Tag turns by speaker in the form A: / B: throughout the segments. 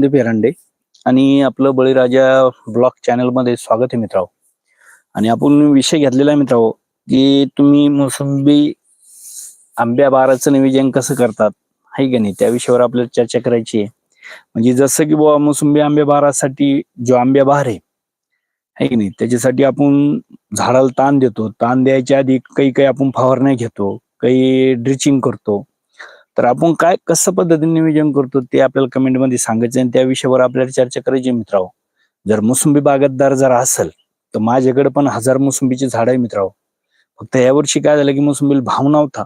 A: संदीप एरंडे आणि आपलं बळीराजा ब्लॉग चॅनलमध्ये स्वागत आहे मित्रांनो. आणि आपण विषय घेतलेला आहे मित्रांनो की तुम्ही मोसंबी आंब्या बाराचं नियोजन कसं करतात आहे का नाही? त्या विषयावर आपल्याला चर्चा करायची आहे. म्हणजे जसं की बुवा मोसंबी आंब्या बारासाठी जो आंब्या बहार आहे है की नाही? त्याच्यासाठी आपण झाडाला ताण देतो. ताण द्यायच्या आधी काही काही आपण फवारण्या घेतो काही ड्रिचिंग करतो. तर आपण काय कसं पद्धतीने नियोजन करतो ते आपल्याला कमेंटमध्ये सांगायचं आणि त्या विषयावर आपल्याला चर्चा करायची मित्रांनो. जर मोसंबी बागायतदार जर असेल तर माझ्याकडे पण हजार मोसंबीचे झाड आहे मित्रांनो. फक्त यावर्षी काय झालं की मोसंबीला भाव नव्हता.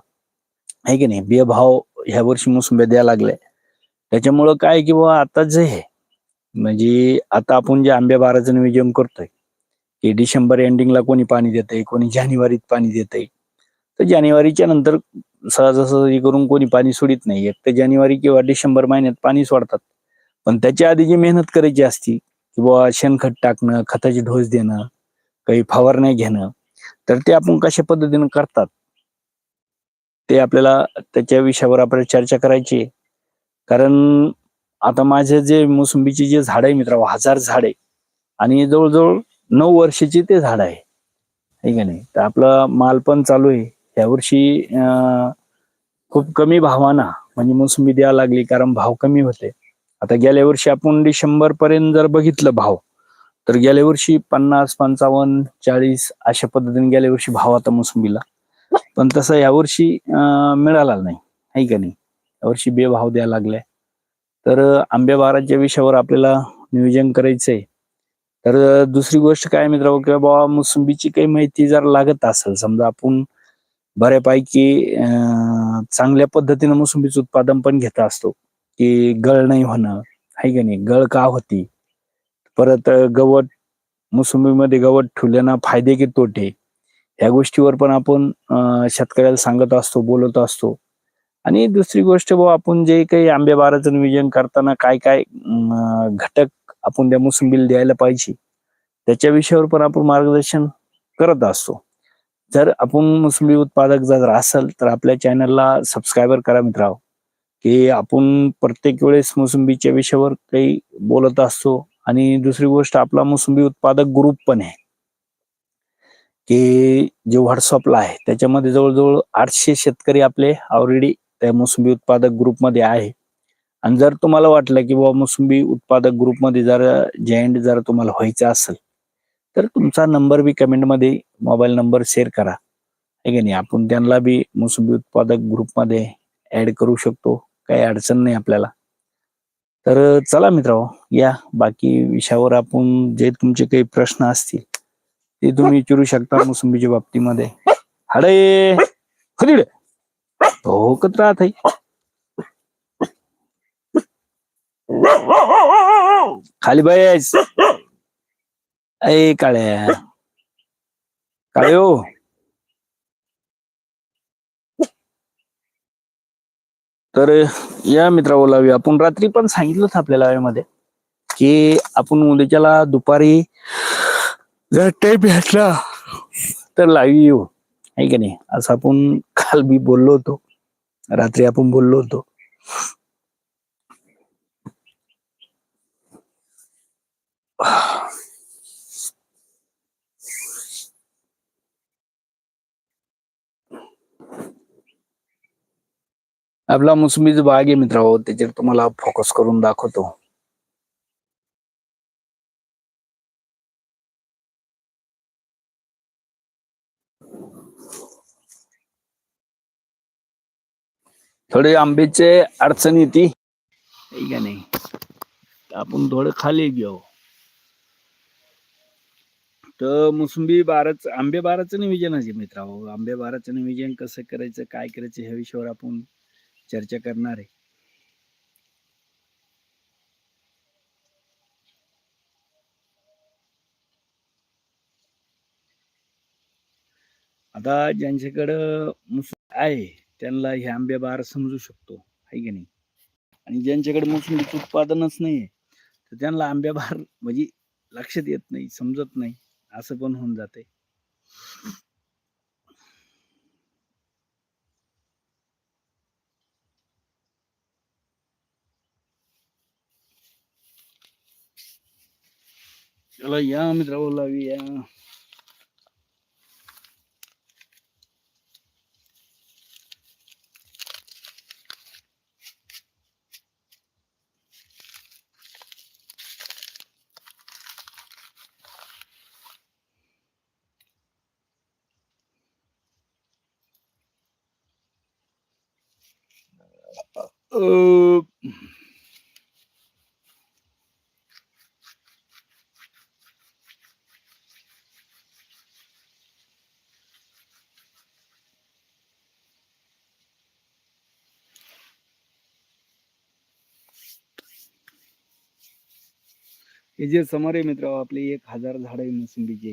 A: आहे की नाही? बेभाव ह्या वर्षी मोसंबी द्यायला लागल्या त्याच्यामुळं काय की बाबा आता जे आहे म्हणजे आता आपण जे आंब्या बाराचं नियोजन करतोय की डिसेंबर एंडिंगला कोणी पाणी देतंय कोणी जानेवारीत पाणी देतंय तर जानेवारीच्या नंतर सहजासहजी करून कोणी पाणी सोडित नाही. एक तर जानेवारी किंवा डिसेंबर महिन्यात पाणी सोडतात. पण त्याच्या आधी जी मेहनत करायची असती की बाबा शेणखत टाकणं खताची ढोस देणं काही फवारण्या घेणं तर ते आपण कशा पद्धतीनं करतात? ते आपल्याला त्याच्या विषयावर आपल्याला चर्चा करायची आहे. कारण आता माझे जे मोसंबीचे जे झाड आहे मित्र हजार झाड आहे. आणि जवळजवळ नऊ वर्षाची ते झाड आहे का नाही? तर आपला माल पण चालू आहे. यावर्षी खूप कमी भावाना म्हणजे मोसंबी द्यायला लागली कारण भाव कमी होते. आता गेल्या वर्षी आपण डिसेंबर पर्यंत जर बघितलं भाव तर गेल्या वर्षी पन्नास पंचावन्न चाळीस अशा पद्धतीने गेल्या वर्षी भाव आता मोसंबीला. पण तसं यावर्षी मिळाला नाही. आहे का नाही? यावर्षी बेभाव द्यायला लागलाय. तर आंब्या बाराच्या विषयावर आपल्याला नियोजन करायचंय. तर दुसरी गोष्ट काय मित्र किंवा बाबा मोसंबीची काही माहिती जर लागत असेल समजा आपण बऱ्यापैकी चांगल्या पद्धतीनं मोसंबीचं उत्पादन पण घेत असतो. की गळ नाही होणं आहे की नाही? गळ का होती? परत गवत मोसंबीमध्ये गवत ठेवल्यानं फायदे की तोटे? ह्या गोष्टीवर पण आपण शेतकऱ्याला सांगत असतो बोलत असतो. आणि दुसरी गोष्ट बाबा आपण जे काही आंबे बाराचं नियोजन करताना काय काय घटक आपण त्या मोसंबीला द्यायला पाहिजे त्याच्या विषयावर पण आपण मार्गदर्शन करत असतो. जर आपण मोसंबी उत्पादक जर असेल तर आपल्या चॅनलला सबस्क्राईबर करा मित्रांनो. की आपण प्रत्येक वेळेस मोसंबीच्या विषयावर काही बोलत असतो. आणि दुसरी गोष्ट आपला मोसंबी उत्पादक ग्रुप पण आहे. की जे व्हॉट्सअपला आहे त्याच्यामध्ये जवळजवळ आठशे शेतकरी आपले ऑलरेडी त्या मोसंबी उत्पादक ग्रुपमध्ये आहे. आणि जर तुम्हाला वाटलं की बाबा मोसंबी उत्पादक ग्रुपमध्ये जर जॉईंट जर तुम्हाला व्हायचं असेल तर तुमचा नंबर बी कमेंटमध्ये मोबाईल नंबर शेअर करा. आहे की नाही? आपण त्यांना बी मोसंबी उत्पादक ग्रुपमध्ये ऍड करू शकतो. काही अडचण नाही आपल्याला. तर चला मित्रांनो या बाकी विषयावर आपण जे तुमचे काही प्रश्न असतील ते तुम्ही विचारू शकता मोसंबीच्या बाबतीमध्ये. हाडे! खरी भोकत राहत आहे खाली बाय काळ्या. काय हो तर या मित्रा बोलावी आपण रात्री पण सांगितलं आपल्याला यामध्ये की आपण उद्याच्याला दुपारी जर टाईप भेटला तर लावी येऊ. आहे का नाही? असं आपण काल बी बोललो होतो. रात्री आपण बोललो होतो. आपला मोसंबीचा बाग आहे मित्र त्याच्यावर तुम्हाला फोकस करून दाखवतो. थोडे आंब्याचे अडचण येते. का नाही? आपण थोडं खाली घेऊ. तर मोसंबी बाराच आंबे बाराचं नियोजन आहे मित्र आंबे बाराचं नियोजन कसं करायचं काय करायचं ह्या विषयावर आपण चर्चा करणार आहे. आता ज्यांच्याकडं मुसुंबी आहे त्यांना हे आंबे बार समजू शकतो आहे की नाही? आणि ज्यांच्याकडे मोसंबीचं उत्पादनच नाहीये तर त्यांना आंब्या बार म्हणजे लक्षात येत नाही समजत नाही असं पण होऊन जाते चला या मित्रांनो लावूया अ, हे जे समोर आहे मित्र आपले एक हजार झाड आहे मोसंबीचे.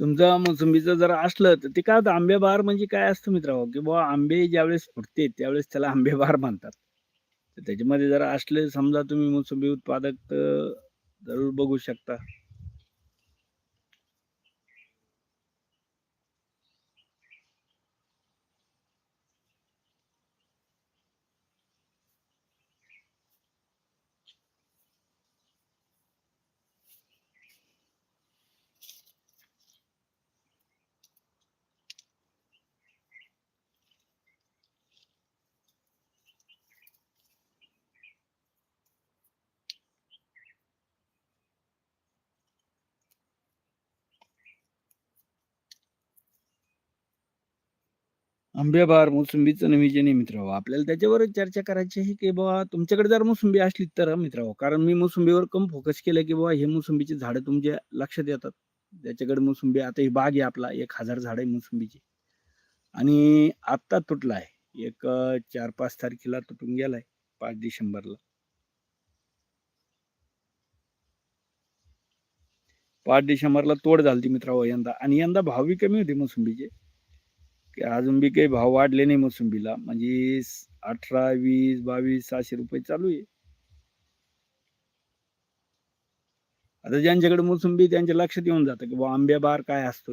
A: तुमचा मोसंबीचं जर असलं तर ते काय होतं आंबे बार म्हणजे काय असतं मित्रांनो की बुवा आंबे ज्यावेळेस फुटते त्यावेळेस त्याला आंबे बार म्हणतात. तर त्याच्यामध्ये जर असले समजा तुम्ही मोसंबी उत्पादक जरूर बघू शकता. आंब्याबार मोसंबीचं नियोजन नाही मित्र आपल्याला त्याच्यावर चर्चा करायची आहे की बाबा तुमच्याकडे जर मोसंबी असली तर मित्र कारण मी मोसंबीवर कम फोकस केलं की बाबा हे मोसंबीची झाडं तुमच्या लक्षात येतात. त्याच्याकडे मोसंबी आता ही बाग आहे आपला एक हजार झाड आहे मोसंबीची. आणि आत्ता तुटला आहे एक चार पाच तारखेला तुटून गेलाय पाच डिसेंबरला. पाच डिसेंबरला तोड झाली मित्रांनो यंदा. आणि यंदा भाव कमी होते मोसंबीचे. अजून बी काही भाव वाढले नाही मोसंबीला. म्हणजे अठरा वीस बावीस सहाशे रुपये चालू आहे. आता ज्यांच्याकडे मोसंबी त्यांच्या लक्षात येऊन जातं की बा आंब्या बार काय असतो.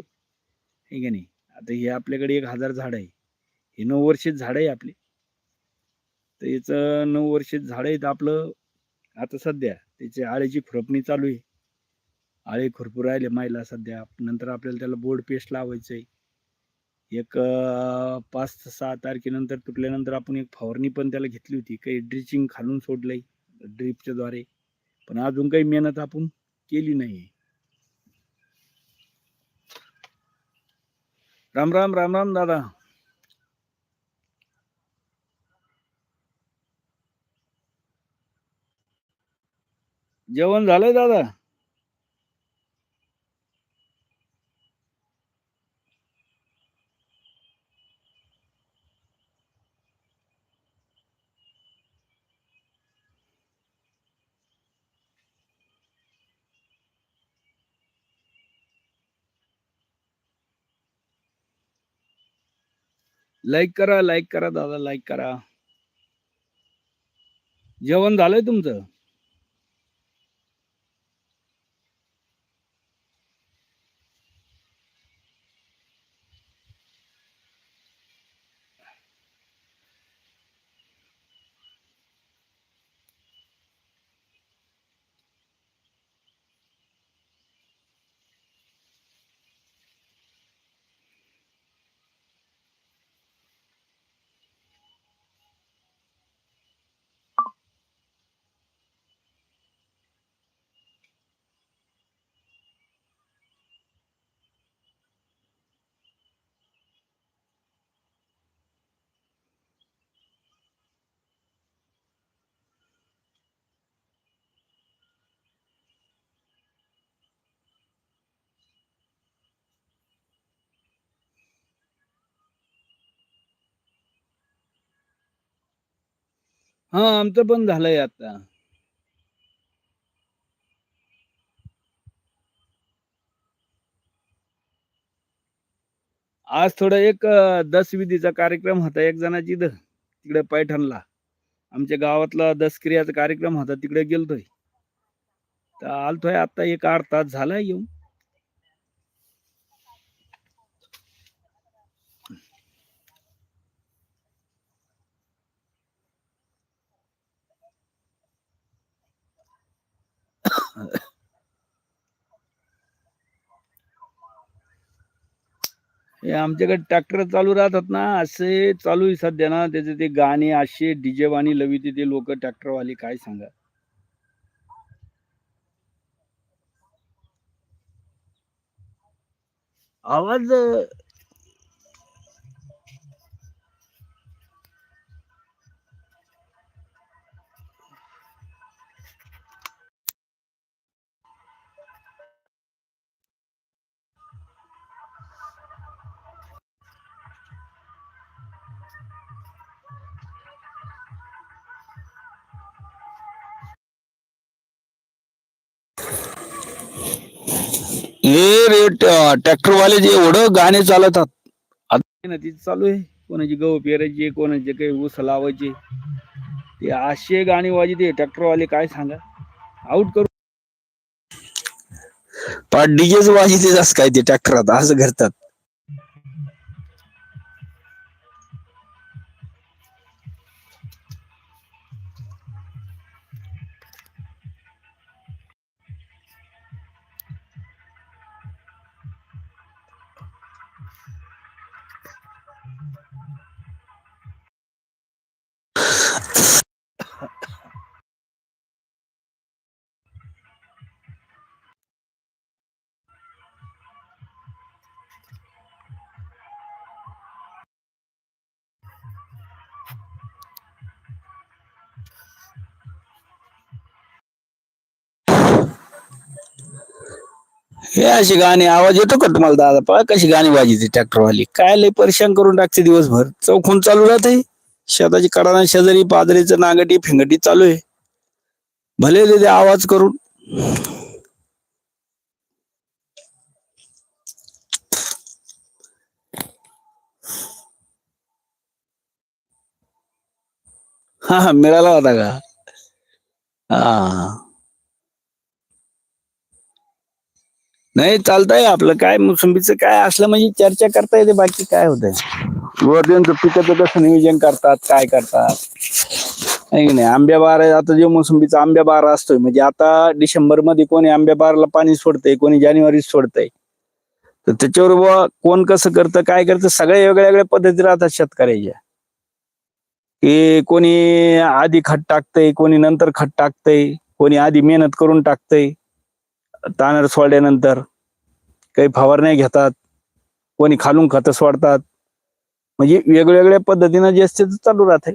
A: हे की नाही? आता हे आपल्याकडे एक हजार झाड आहे. हे नऊ वर्षीच झाड आहे आपले. तर याचं नऊ वर्षीच झाड आहे तर आपलं. आता सध्या त्याची आळेची खुरपणी चालू आहे. आळे खुरपू राहिले मायला सध्या. नंतर आपल्याला त्याला बोर्ड पेस्ट लावायचं आहे एक पाच ते सहा तारखेनंतर तुटल्यानंतर आपण एक फवारणी पण त्याला घेतली होती. काही ड्रिचिंग खालून सोडलंय ड्रिपच्या द्वारे. पण अजून काही मेहनत आपण केली नाही राम राम राम राम दादा. जेवण झालंय दादा? लाईक करा लाईक करा दादा लाईक करा. जेवण झालंय तुमचं? हा आमचं पण झालंय आता. आज थोडं एक दस विधीचा कार्यक्रम होता एक जणाची इथं तिकडे पैठणला. आमच्या गावातला दस क्रियाचा कार्यक्रम होता तिकडे गेलतोय. तर आलतोय आता एक आठ तास झाला येऊन. हे आमच्याकडे ट्रॅक्टर चालू राहतात ना असे चालू आहे सध्या ना त्याचे ते गाणे असे डीजे वाणी लविते ते लोक ट्रॅक्टरवाले काय सांगा? आवाज हे रे ट्रॅक्टरवाले जे एवढं गाणे चालवतात. आता चालू आहे. कोणाची गहू पेरायची कोणाचे काही ऊस लावायचे. ते असे गाणी वाजते ट्रॅक्टरवाले काय सांगा? आउट करू. डीजेच वाजते जास्त काय ते ट्रॅक्टरात. असं करतात. हे अशी गाणी आवाज येतो का तुम्हाला दादा? पहा कशी गाणी वाजते ट्रॅक्टरवाली काय लय परेशान करून टाकते दिवसभर. चौकून चालू राहते शेताची कडाना शेजारी पादरीचं नागटी फिंगटी चालू आहे. भले ते आवाज करून. हा हा मिळाला होता का? हा. नाही चालतंय. आपलं काय मोसंबीचं काय असलं म्हणजे चर्चा करता येते बाकी काय होतंय? वर्धनचं पिकाचं कसं नियोजन करतात काय करतात? नाही नाही? आंब्या बार आता जे मोसंबीचा आंब्या बार असतोय म्हणजे आता डिसेंबरमध्ये कोणी आंब्या बारला पाणी सोडतंय कोणी जानेवारीत सोडतंय. तर त्याच्यावर कोण कसं करतं काय करतं सगळ्या वेगळ्या वेगळ्या पद्धती राहतात शेतकऱ्याच्या. की कोणी आधी खत टाकतंय कोणी नंतर खत टाकतंय कोणी आधी मेहनत करून टाकतंय. तानर सोडल्यानंतर काही फवारण्या घेतात कोणी खालून खतं सोडतात. म्हणजे वेगवेगळ्या पद्धतीनं जे असते ते चालू राहते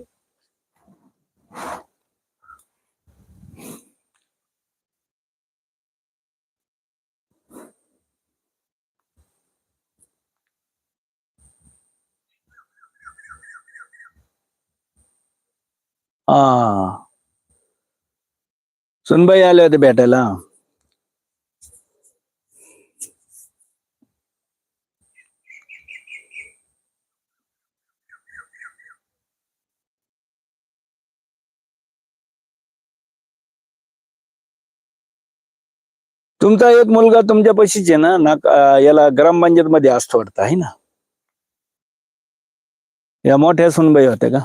A: हा. सुनबाई आले होते भेटायला. तुमचा एक मुलगा तुमच्या पशीच आहे ना? ना याला ग्रामपंचायत मध्ये असतो वाटतं आहे ना? या मोठ्या सुनबाई होत्या का?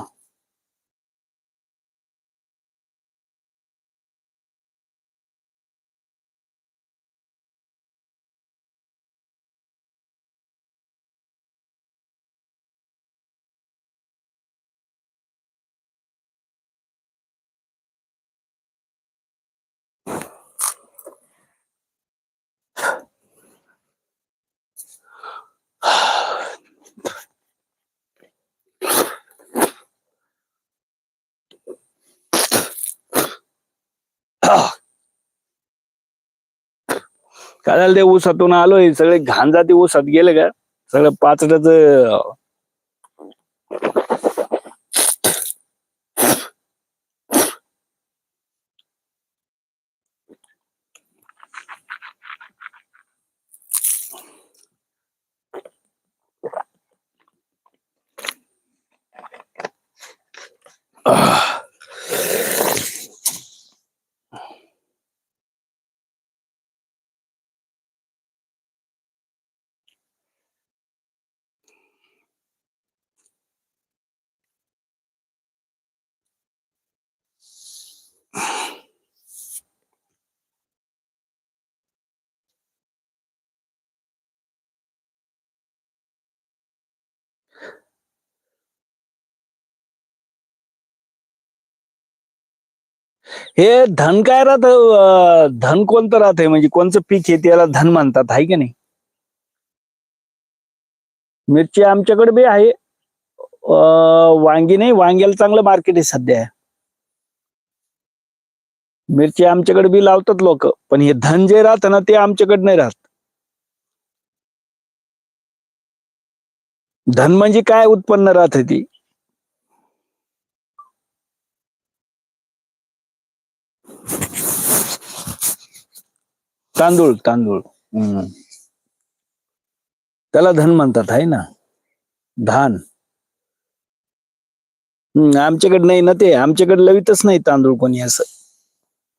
A: काय झालं ते ऊसातून आलोय. सगळे घाण जाती ऊसात गेले का? सगळं पाचड्याच हे धन काय राहत? धन कोणतं राहत म्हणजे कोणचं पीक आहे त्याला धन म्हणतात आहे की नाही? मिरची आमच्याकडे बी आहे. वांगी नाही वांग्याला चांगलं मार्केट आहे सध्या. मिरची आमच्याकडे बी लावतात लोक पण हे धन जे राहतं ना ते आमच्याकडे नाही राहत. धन म्हणजे काय उत्पन्न राहत ती? तांदूळ तांदूळ. हम्म. त्याला धन म्हणतात आहे ना? धान. हम्म, आमच्याकडे नाही ना ते. आमच्याकडे लवितच नाही तांदूळ कोणी असं.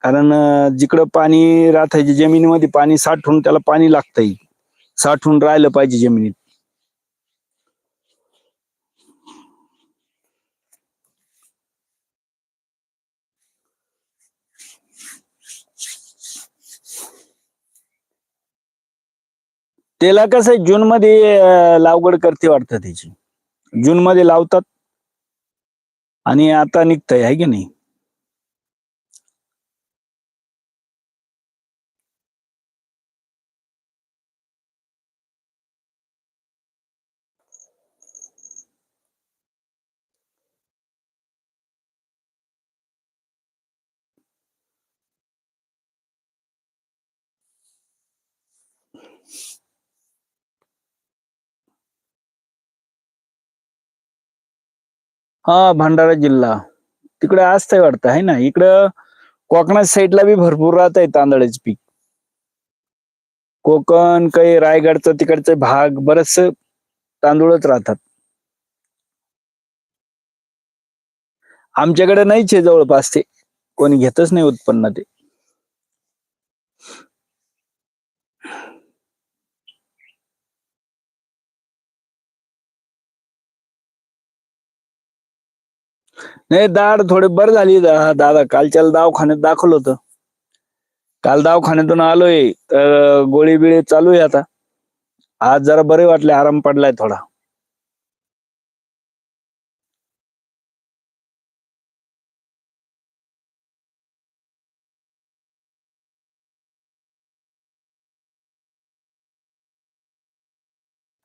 A: कारण जिकडं पाणी राहतायचे जमिनीमध्ये पाणी साठवून त्याला पाणी लागतंय. साठवून राहिलं पाहिजे जमिनीत. त्याला कसं आहे, जून मध्ये लागवड करते वाटतं त्याची. जून मध्ये लावतात. आणि आता निघतंय आहे की नाही? हा भंडारा जिल्हा. तिकडे असतंय वाटतं आहे ना? इकडं कोकणात साईडला बी भरपूर राहत आहे तांदळाचे पीक. कोकण काही रायगडचा तिकडचे भाग बरेच तांदूळच राहतात. आमच्याकडे नाहीच आहे जवळपास ते. कोणी घेतच नाही उत्पन्न ते. नाही दाढ थोडे बरं झाली. दा- दादा कालच्याला दवाखान्यात दाखवलं होतं. काल दवाखान्यातून आलोय. तर गोळी बिळी चालू आहे आता. आज जरा बरे वाटले आराम पडलाय थोडा.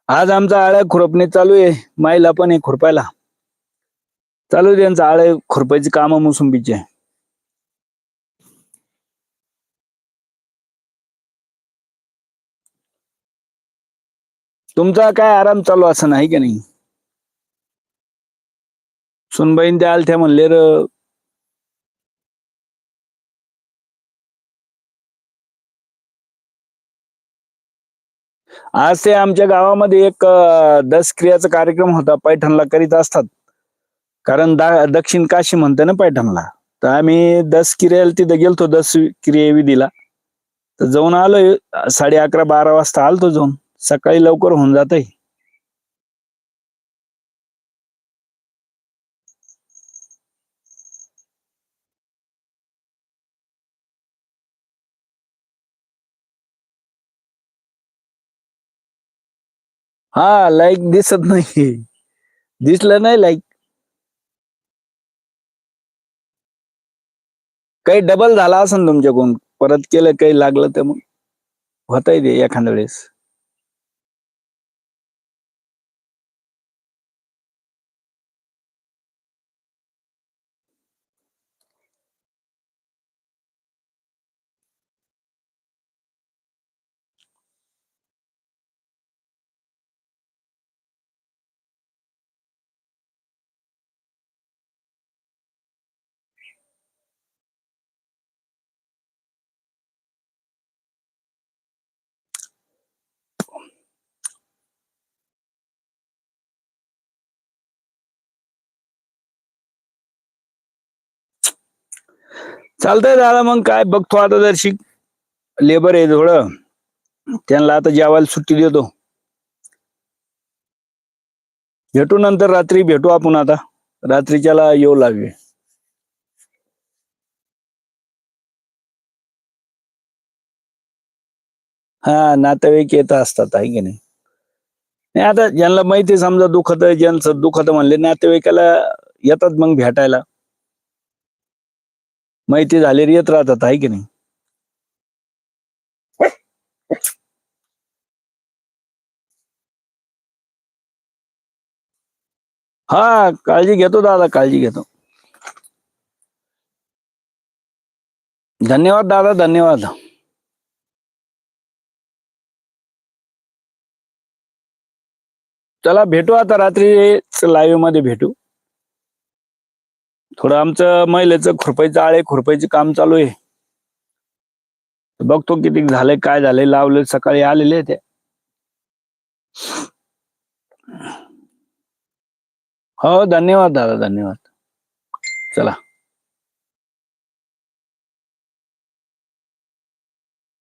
A: आज आमचा आळ्या खुरपणी चालू आहे. माईला पण आहे खुरपायला. चालू आहे त्यांचं आळे खुरपायची कामं मोसंबीचे तुमचा काय आराम चालू असं नाही की नाही? सुनबाईन त्या आलत्या म्हणले र. आज ते आमच्या गावामध्ये एक दस क्रियाचा कार्यक्रम होता पैठणला करीत असतात. कारण दा- दक्षिण काशी म्हणते ना पैठणला तर आम्ही दस किरियाला तिथं गेलतो दस क्रियाविधीला तर जाऊन आलोय साडे अकरा बारा वाजता आलतो जाऊन. सकाळी लवकर होऊन जातंय. हा लाईक दिसत नाही. दिसलं नाही लाईक काही डबल झाला असेल तुमच्याकडून. परत केलं काही लागलं तर मग होतंय ते एखाद्या वेळेस. चालतंय दादा मग काय बघतो आता दर्शिक लेबर आहे थोडं. त्यांना आता जेवायला सुट्टी देतो. भेटू नंतर रात्री भेटू आपण आता. रात्रीच्याला येऊ लागले. हा नातेवाईक येत असतात आहे की नाही? नाही आता ज्यांना माहिती आहे समजा दुखत ज्यांचं दुखत म्हणले नातेवाईकाला येतात मग भेटायला. माहिती झालेली येत राहतात आहे की नाही? हा काळजी घेतो दादा काळजी घेतो. धन्यवाद दादा धन्यवाद. चला भेटू आता रात्री लाईव्हमध्ये भेटू. थोडं आमचं महिलेचं खुरपायचं आळे खुरपायचं काम चालू आहे. बघतो किती झालंय काय झालंय लावले सकाळी आलेले ते. हो धन्यवाद दादा धन्यवाद. चला.